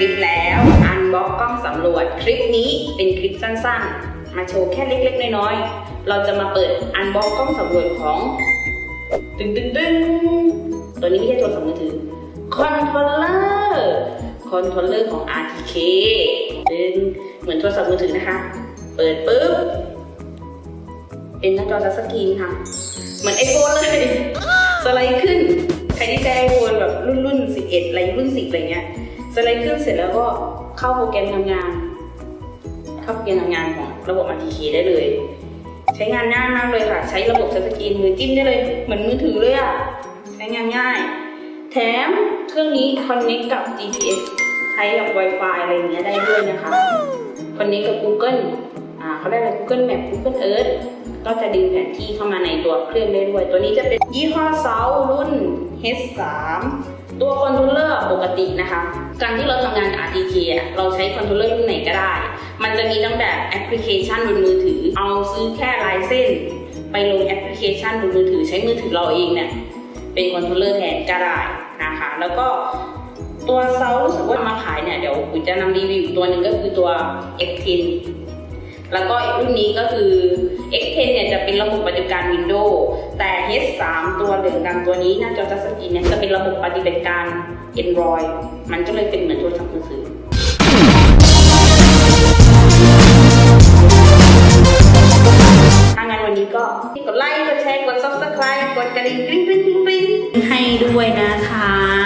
ลิปแล้วอันบ็อกกล้องสำรวจคลิปนี้เป็นคลิปสั้นๆ มาโชว์แค่เล็กๆ น้อยๆ เราจะมาเปิดอันบ็อกกล้องสำรวจของตึงตึงตึงตัวนี้ไม่ใช่โทรศัพท์มือถือคอนโทรลเลอร์คอนโทรลเลอร์ของ RTK เป็นเหมือนโทรศัพท์มือถือนะคะ เปิดปุ๊บ เป็นหน้าจอทัชสกรีนค่ะ เหมือนไอโฟนเลยสไลด์ขึ้น ใครที่ใช้ไอโฟนแบบรุ่นรุ่นสิบเอ็ะไรรุ่น10อะไรเงี้ย สไลด์ขึ้นเสร็จแล้วก็เข้าโปรแกรมทำงาน เข้าโปรแกรมทำงานของระบบ RTK ได้เลย ใช้งานง่ายมากเลยค่ะ ใช้ระบบทัชสกรีนมือจิ้มได้เลย เหมือนมือถือเลยอะใช้งานง่าย แถมเครื่องนี้คอนเน c t กับ GPS ใช้กับ Wi-Fi อะไรเงี้ยได้ด้วยนะคะคอนเน c t กับ Google อ่าเขาเรียกอะไร Google Map Google Earth ก็จะดึงแผนที่เข้ามาใน ตัวเครื่องได้ด้วย ตัวนี้จะเป็นยี่ห้อเซารุ่น H3 ตัวคอนโทรลเลอร์ปกตินะคะ การที่เราทำงานกับ RTK เราใช้คอนโทรลเลอร์รุ่นไหนก็ได้ มันจะมีตั้งแต่แอปพลิเคชันบนมือถือ เอาซื้อแค่ลายเส้น ไปลงแอปพลิเคชันบนมือถือใช้มือถือเราเองเนี่ยเป็นคอนโทรลเลอร์แทนก็ได้นะคะ แล้วก็ตัวเซารู้สึกว่ามาขายเนี่ย เดี๋ยวคุณจะนำรีวิวอีกตัวหนึ่งก็คือตัว X10 แล้วก็รุ่นนี้ก็คือ X10 เนี่ย เป็นระบบปฏิบัติการ Windows แต่ H3 ตัวเหลืองดำตัวนี้หน้าจอทัชสกรีนเนี่ยจะเป็นระบบปฏิบัติการ Android มันก็เลยเป็นเหมือนโทรศัพท์มือถือถ้างั้นวันนี้ก็กดไลค์ กดแชร์ กด subscribe กดกระดิ่งกริ๊งกริ๊งกริ๊งกริ๊งให้ด้วยนะคะ